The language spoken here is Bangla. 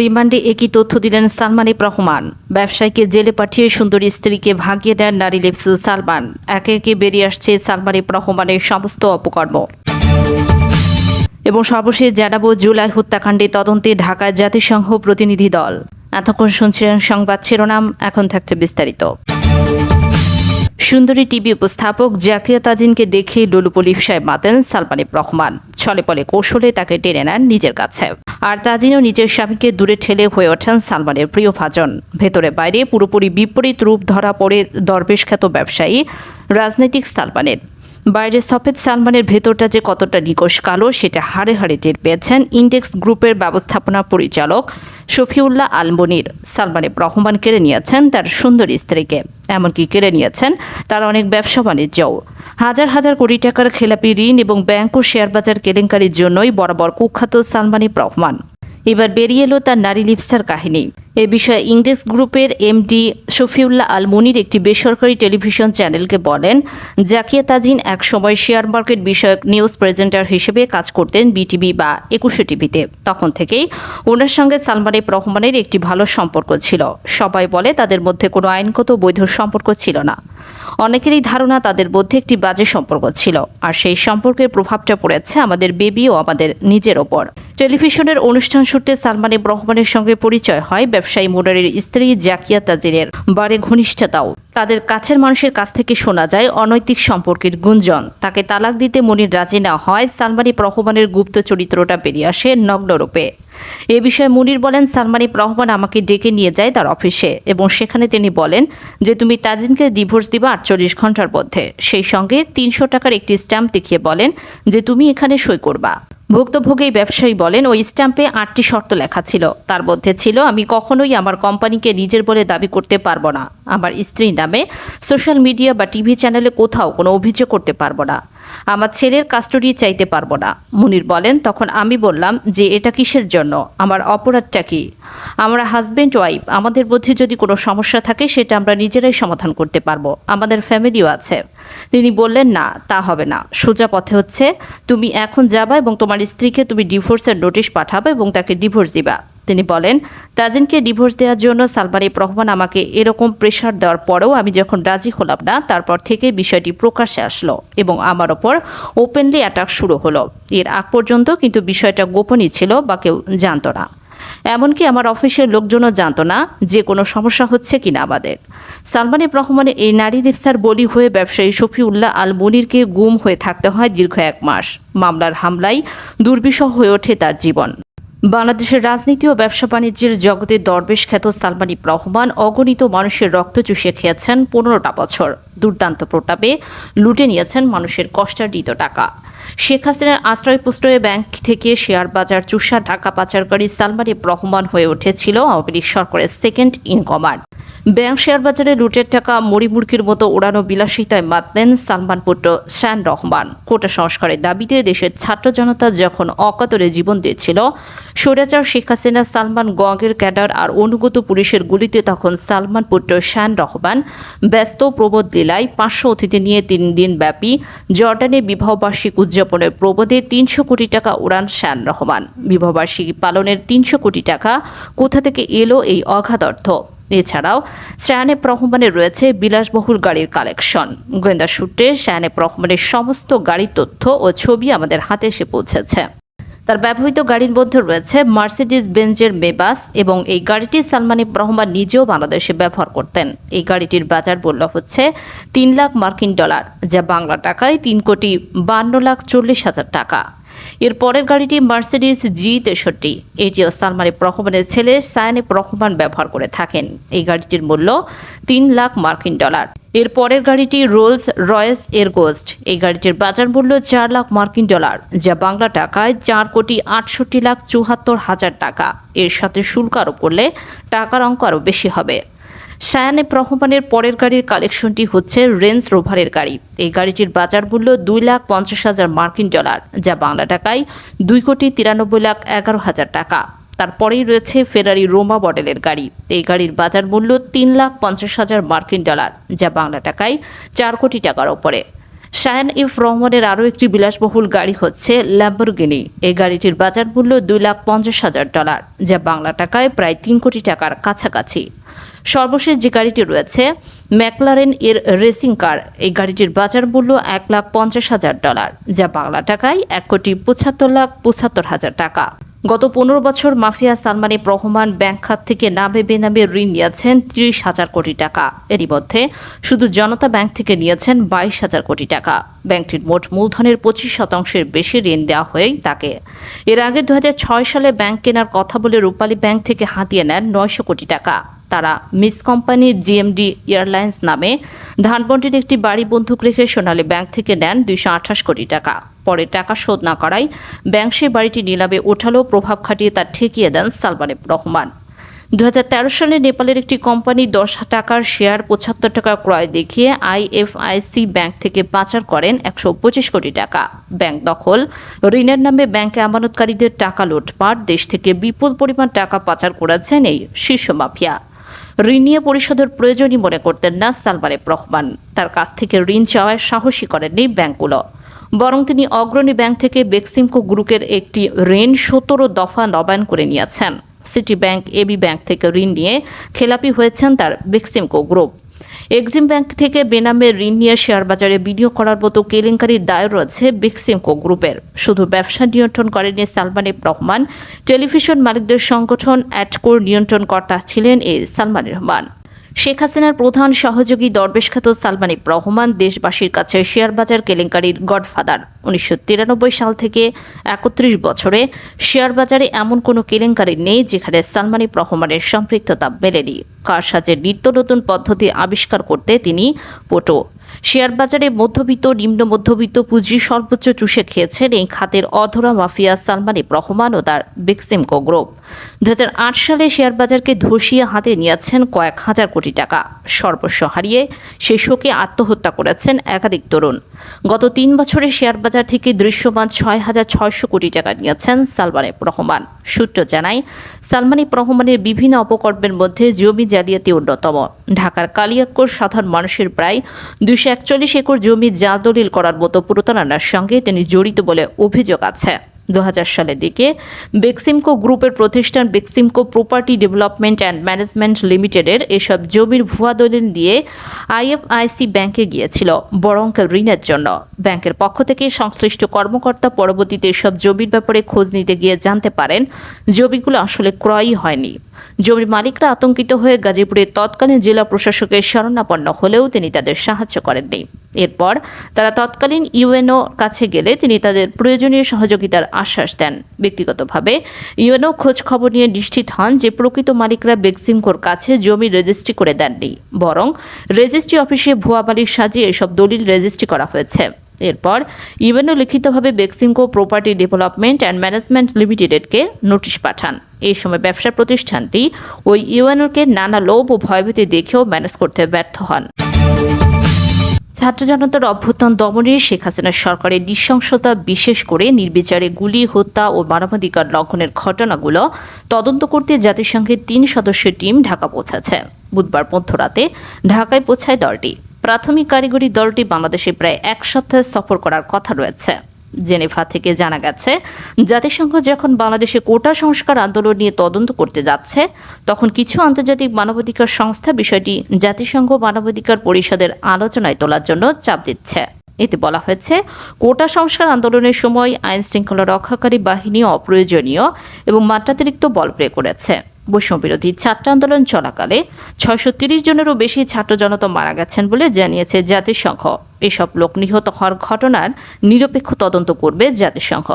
রিমান্ডে একই তথ্য দিলেন সালমান এফ রহমান। ব্যবসায়ীকে জেলে পাঠিয়ে সুন্দরী স্ত্রীকে ভাগিয়ে দেন নারী লিপসু সালমান। একে একে বেরিয়ে আসছে সালমান এফ রহমানের সমস্ত অপকর্ম। এবং সর্বশেষ জানাব, জুলাই হত্যাকাণ্ডে তদন্তে ঢাকায় জাতিসংঘ প্রতিনিধি দল। এতক্ষণ শুনছিলেন সংবাদ শিরোনাম, এখন থাকছে বিস্তারিত। সুন্দরী টিভি উপস্থাপক জাকিয়া তাজিনকে দেখে লুলুপলি সাহেব মাতেন সালমান রহমান। ছলে পলে কৌশলে তাকে টেনে নেন নিজের কাছে। আর তাজিনও নিজের স্বামীকে দূরে ঠেলে হয়ে ওঠেন সালমানের প্রিয় ভাজন। ভেতরে বাইরে পুরোপুরি বিপরীত রূপ ধরা পড়ে দরবেশখ্যাত ব্যবসায়ী, রাজনৈতিক সালমানের। বাইরে সফেদ সালমানের ভেতরটা যে কতটা নিকশ কালো, সেটা হাড়ে হাড়ে টের পেয়েছেন ইন্ডেক্স গ্রুপের ব্যবস্থাপনা পরিচালক শফিউল্লাহ আলমনির। সালমানের রহমান কেড়ে নিয়েছেন তার সুন্দর স্ত্রীকে। এমনকি কেড়ে নিয়েছেন তার অনেক ব্যবসা বাণিজ্যও। হাজার হাজার কোটি টাকার খেলাপি ঋণ এবং ব্যাংক ও শেয়ার বাজার কেলেঙ্কারির জন্যই বরাবর কুখ্যাত সালমানি রহমান। এবার বেরিয়ে এলো তার নারী লিপসার কাহিনী। এ বিষয়ে ইংরেজ গ্রুপের এমডি শফিউল্লাহ আল মুনির একটি বেসরকারি টেলিভিশন চ্যানেলকে বলেন, জাকিয়া তাজিন এক সময় শেয়ার মার্কেট বিষয়ক নিউজ প্রেজেন্টার হিসেবে কাজ করতেন বিটিভি বা একুশে টিভিতে। তখন থেকেই ওনার সঙ্গে সালমান এফ রহমানের একটি ভালো সম্পর্ক ছিল। সবাই বলে, তাদের মধ্যে কোনো আইনগত বৈধ সম্পর্ক ছিল না। অনেকেরই ধারণা তাদের মধ্যে একটি বাজে সম্পর্ক ছিল। আর সেই সম্পর্কের প্রভাবটা পড়েছে আমাদের বেবি ও আমাদের নিজের ওপর। টেলিভিশনের অনুষ্ঠান সূত্রে সালমান রহমানের সঙ্গে পরিচয় হয়। ব্যবসায়ী মোডারের স্ত্রী জাকিয়া তাজিরের বারে ঘনিষ্ঠতাও। তাদের কাছের মানুষের কাছ থেকে শোনা যায় অনৈতিক সম্পর্কের গুঞ্জন। তাকে তালাক দিতে মনির রাজি না হয় সালমানি রহমানের গুপ্ত চরিত্রটা বেরিয়ে আসে নগ্নরূপে এ বিষয়ে মুনির বলেন সালমানি রহমান আমাকে ডেকে নিয়ে যায় তার অফিসে এবং সেখানে তিনি বলেন যে, তুমি তাজিনকে ডিভোর্স দিবা আটচল্লিশ ঘণ্টার মধ্যে। সেই সঙ্গে তিনশো টাকার একটি স্ট্যাম্প দেখিয়ে বলেন যে, তুমি এখানে সই করবা। ভুক্তভোগী ব্যবসায়ী বলেন, ওই স্ট্যাম্পে আটটি শর্ত লেখা ছিল। তার মধ্যে ছিল, আমি কখনোই আমার কোম্পানিকে নিজের বলে দাবি করতে পারব না। আমার স্ত্রীর নামে সোশ্যাল মিডিয়া বা টিভি চ্যানেলে কোথাও কোনো অভিযোগ করতে পারব না। আমার ছেলের কাস্টডি চাইতে পারব না। মুনির বলেন, তখন আমি বললাম যে এটা কিসের জন্য? আমার অপরাধটা কি? আমরা হাজব্যান্ড ওয়াইফ আমাদের মধ্যে যদি কোনো সমস্যা থাকে সেটা আমরা নিজেরাই সমাধান করতে পারব। আমাদের ফ্যামিলিও আছে। তিনি বললেন, না, তা হবে না। সোজা পথে হচ্ছে, তুমি এখন যাবা এবং তোমার স্ত্রীকে তুমি ডিভোর্সের নোটিশ পাঠাবে এবং তাকে ডিভোর্স দিবা। তিনি বলেন, তাজিনকে ডিভোর্স দেওয়ার জন্য সালমান এফ রহমান আমাকে এরকম প্রেশার দেওয়ার পরেও আমি যখন রাজি হলাম না, তারপর থেকে বিষয়টি প্রকাশ্যে আসলো এবং আমার ওপর ওপেনলি অ্যাটাক শুরু হলো। এর আগ পর্যন্ত কিন্তু বিষয়টা গোপনই ছিল বা কেউ জানতো না। এমনকি আমার অফিসের লোকজনও জানতো না যে কোনো সমস্যা হচ্ছে কিনা আমাদের। সালমান এফ রহমানের এই নারী দিবসার বলি হয়ে ব্যবসায়ী শফিউল্লাহ আল মনিরকে গুম হয়ে থাকতে হয় দীর্ঘ এক মাস। মামলার হামলায় দুর্বিষহ হয়ে ওঠে তার জীবন। বাংলাদেশের রাজনীতি ও ব্যবসা বাণিজ্যের জগতে দরবেশ খ্যাত সালমান রহমান অগণিত মানুষের রক্ত চুষে খেয়েছেন পনেরোটা বছর। দুর্দান্ত প্রতাপে লুটে নিয়েছেন মানুষের কষ্টার্জিত টাকা। শেখ হাসিনার আশ্রয় প্রশ্রয়ে ব্যাংক থেকে শেয়ার বাজার চুষা টাকা পাচারকারী সালমান রহমান হয়ে উঠেছিল আওয়ামী লীগ সরকারের second in command bank share বাজারে লুটের টাকা মরিমুরকির মতো ওড়ানো বিলাসিতায় মাতলেন সালমান পুত্র শ্যান রহমান। কোটা সংস্কারের দাবিতে দেশের ছাত্র জনতা যখন অকাতরে জীবন দিয়েছিল, স্বৈরাচার শেখ হাসিনা, সালমান গঙ্গের ক্যাডার আর অনুগত পুলিশের গুলিতে তখন সালমান পুত্র শ্যান রহমান ব্যস্ত প্রবোধ লীলায় পাঁচশো অতিথি নিয়ে তিন দিন ব্যাপী জর্ডানে বিবাহবার্ষিক উদযাপনের প্রবোধে তিনশো কোটি টাকা উড়ান শ্যান রহমান। বিবাহবার্ষিকী পালনের তিনশো কোটি টাকা কোথা থেকে এলো এই অগাধ অর্থ? এছাড়াও শায়ানেব রহমানের রয়েছে বিলাসবহুল গাড়ির কালেকশন। গোয়েন্দা সূত্রে শায়ানেব রহমানের সমস্ত গাড়ির তথ্য ও ছবি আমাদের হাতে এসে পৌঁছেছে। তার ব্যবহৃত গাড়ির মধ্যে রয়েছে মার্সিডিস বেঞ্জের মেবাস এবং এই গাড়িটি সালমান রহমান নিজেও বাংলাদেশে ব্যবহার করতেন। এই গাড়িটির বাজার মূল্য হচ্ছে তিন লাখ মার্কিন ডলার, যা বাংলা টাকায় তিন কোটি বান্ন লাখ চল্লিশ হাজার টাকা। এর পরের গাড়িটি মার্সিডিজ জি তেষট্টি। এটিও সালমান রহমানের ছেলে সায়ান ইব রহমান ব্যবহার করে থাকেন। এই গাড়িটির মূল্য তিন লাখ মার্কিন ডলার। এর পরের গাড়িটি রোলস রয়েস এর গোস্ট। এই গাড়িটির বাজার মূল্য চার লাখ মার্কিন ডলার, যা বাংলা টাকায় চার কোটি আটষট্টি লাখ চুহাত্তর হাজার টাকা। এর সাথে শুল্ক আরোপ করলে টাকার অঙ্ক আরও বেশি হবে। শায়ানেব রহমানের পরের গাড়ির কালেকশনটি হচ্ছে রেঞ্জ রোভারের গাড়ি। এই গাড়িটির বাজার মূল্য দুই লাখ পঞ্চাশ হাজার মার্কিন ডলার, যা বাংলা টাকায় দুই কোটি তিরানব্বই লাখ এগারো হাজার টাকা। তারপরেই রয়েছে ফেরারি রোমা মডেলের গাড়ি। এই গাড়ির বাজার মূল্য তিন লাখ পঞ্চাশ হাজার মার্কিন ডলার, যা বাংলা টাকায় চার কোটি টাকার ওপরে। শায়ান ইফ রহমানের আরও একটি বিলাসবহুল গাড়ি হচ্ছে ল্যাম্বরগিনি। এই গাড়িটির বাজার মূল্য দুই লাখ পঞ্চাশ হাজার ডলার, যা বাংলা টাকায় প্রায় তিন কোটি টাকার কাছাকাছি। সর্বশেষ যে গাড়িটি রয়েছে, ম্যাকলারেন এর রেসিং কার, এই গাড়িটির বাজার মূল্য এক লাখ পঞ্চাশ হাজার ডলার, যা বাংলা টাকায় এক কোটি পঁচাত্তর লাখ পঁচাত্তর হাজার টাকা। গত পনেরো বছর মাফিয়া সালমানি রহমান ব্যাংক খাত থেকে নামে বেনামে ঋণ নিয়েছেন ত্রিশ হাজার কোটি টাকা। এরই মধ্যে শুধু জনতা ব্যাংক থেকে নিয়েছেন বাইশ হাজার কোটি টাকা। ব্যাংকটির মোট মূলধনের পঁচিশ শতাংশের বেশি ঋণ দেওয়া হয়েই তাকে। এর আগে দু হাজার ছয় সালে ব্যাংক কেনার কথা বলে রূপালী ব্যাংক থেকে হাতিয়ে নেন নয়শো কোটি টাকা। তারা মিস কোম্পানির জিএমডি এয়ারলাইন্স নামে ধানবন্ডির একটি বাড়ি বন্দুক রেখে সোনালী ব্যাংক থেকে নেন দুইশো আঠাশ কোটি টাকা। পরে টাকা শোধ না করায় ব্যাংক সেই বাড়িটি নিলামে ওঠালো প্রভাব খাটিয়ে তা ঠেকিয়ে দেন সালমানে রহমান। দুই হাজার তেরো সালে নেপালের একটি কোম্পানি দশ টাকার শেয়ার পঁচাত্তর টাকা ক্রয় দেখিয়ে আইএফআইসি ব্যাংক থেকে পাচার করেন একশো পঁচিশ কোটি টাকা। ব্যাংক দখল, ঋণের নামে ব্যাংকে আমানতকারীদের টাকা লুটপাট, দেশ থেকে বিপুল পরিমাণ টাকা পাচার করেছেন এই শীর্ষ মাফিয়া। ঋণ নিয়ে পরিশোধের প্রয়োজনই মনে করতেন না সালমানে রহমান। তার কাছ থেকে ঋণ চাওয়ায় সাহসী করেননি ব্যাংকগুলো। বরং তিনি অগ্রণী ব্যাংক থেকে বেক্সিমকো গ্রুপের একটি ঋণ সতেরো দফা নবায়ন করে নিয়েছেন। সিটি ব্যাংক, এবি ব্যাংক থেকে ঋণ নিয়ে খেলাপি হয়েছেন তার বেক্সিমকো গ্রুপ। এক্সিম ব্যাংক থেকে বেনামে ঋণ নিয়ে শেয়ার বাজারে বিনিয়োগ করার মতো কেলেঙ্কারির দায় রয়েছে বেক্সিমকো গ্রুপের। শুধু ব্যবসা নিয়ন্ত্রণ করেনি সালমান এফ রহমান, টেলিভিশন মালিকদের সংগঠন অ্যাটকোর নিয়ন্ত্রণকর্তা ছিলেন এই সালমান রহমান। শেখ হাসিনার প্রধান সহযোগী দরবেশখ্যাত সালমান রহমান দেশবাসীর কাছে শেয়ার বাজার কেলেঙ্কারির গডফাদার। উনিশশো তিরানব্বই সাল থেকে একত্রিশ বছরে শেয়ার বাজারে এমন কোনো কেলেঙ্কারি নেই যেখানে সালমানি রহমানের সম্পৃক্ততা মেলেনি। কারসাজের নিত্য নতুন পদ্ধতি আবিষ্কার করতে তিনি পটো। শেয়ার বাজারে মধ্যবিত্ত, নিম্ন মধ্যবিত্ত পুঁজি সর্বোচ্চ চুষে খেয়েছেন এই খাতের অধরা মাফিয়া সালমান রহমান ও তার বেক্সিমকো গ্রুপ। দু হাজার আট সালে শেয়ার বাজারকে ধসিয়ে হাতে নিয়েছেন কয়েক হাজার কোটি টাকা। সর্বস্ব হারিয়ে সে শোকে আত্মহত্যা করেছেন একাধিক তরুণ। গত তিন বছরে শেয়ার বাজার থেকে দৃশ্যমান ছয় হাজার ছয়শো কোটি টাকা নিয়েছেন সালমান রহমান সূত্র জানায়, সালমান রহমানের বিভিন্ন অপকর্মের মধ্যে জমি জালিয়াতি অন্যতম। ঢাকার কালিয়াক্কর সাধারণ মানুষের প্রায় দুইশো একচল্লিশ একর জমি জাল দলিল করার মতো প্রতারণার সঙ্গে তিনি জড়িত বলে অভিযোগ আছে। দু সালের দিকে বেক্সিমকো গ্রুপের প্রতিষ্ঠান Beximco property development and management লিমিটেডের এসব জমির ভুয়া দলিল দিয়ে আইএফআইসি ব্যাংকে গিয়েছিল বড় অঙ্কের ঋণের জন্য। ব্যাংকের পক্ষ থেকে সংশ্লিষ্ট কর্মকর্তা পরবর্তীতে এসব জমির ব্যাপারে খোঁজ নিতে গিয়ে জানতে পারেন, জমিগুলো আসলে ক্রয়ই হয়নি। জমির মালিকরা আতঙ্কিত হয়ে গাজীপুরের তৎকালীন জেলা প্রশাসকের শরণাপন্ন হলেও তিনি তাদের সাহায্য করেননি। এরপর তারা তৎকালীন ইউএনও কাছে গেলে তিনি তাদের প্রয়োজনীয় সহযোগিতার আশ্বাস দেন। ব্যক্তিগতভাবে ইউএনও খোঁজ খবর নিয়ে নিশ্চিত হন যে প্রকৃত মালিকরা বেক্সিমকোর কাছে জমি রেজিস্ট্রি করে দেননি, বরং রেজিস্ট্রি অফিসে ভুয়া মালিক সাজিয়ে এসব দলিল রেজিস্ট্রি করা হয়েছে। এরপর ইউএনও লিখিতভাবে Beximco property development and management লিমিটেডকে notice পাঠান। এই সময় ব্যবসা প্রতিষ্ঠানটি ওই ইউএনওকে নানা লোভ ও ভয়ভীতি দেখেও ম্যানেজ করতে ব্যর্থ হন। ছাত্র জনতার অভ্যুত্থান দমনে শেখ হাসিনার সরকারের নৃশংসতা বিশেষ করে নির্বিচারে গুলি, হত্যা ও মানবাধিকার লঙ্ঘনের ঘটনাগুলো তদন্ত করতে জাতিসংঘের তিন সদস্যের টিম ঢাকা পৌঁছেছে। বুধবার মধ্যরাতে ঢাকায় পৌঁছায় দলটি। প্রাথমিক কারিগরি দলটি বাংলাদেশে প্রায় এক সপ্তাহ সফর করার কথা রয়েছে। জেনেভা থেকে জানা গেছে, জাতিসংঘ যখন বাংলাদেশে কোটা সংস্কার আন্দোলন নিয়ে তদন্ত করতে যাচ্ছে, তখন কিছু আন্তর্জাতিক মানবাধিকার সংস্থা বিষয়টি জাতিসংঘ মানবাধিকার পরিষদের আলোচনায় তোলার জন্য চাপ দিচ্ছে। এতে বলা হয়েছে, কোটা সংস্কার আন্দোলনের সময় আইন শৃঙ্খলা রক্ষাকারী বাহিনী অপ্রয়োজনীয় এবং মাত্রাতিরিক্ত বল প্রয়োগ করেছে। বৈষম্যবিরোধী ছাত্র আন্দোলন চলাকালে ছয়শো তিরিশ জনেরও বেশি ছাত্র জনতা মারা গেছেন বলে জানিয়েছে জাতিসংঘ। এসব লোক নিহত হওয়ার ঘটনার নিরপেক্ষ তদন্ত করবে জাতিসংঘ।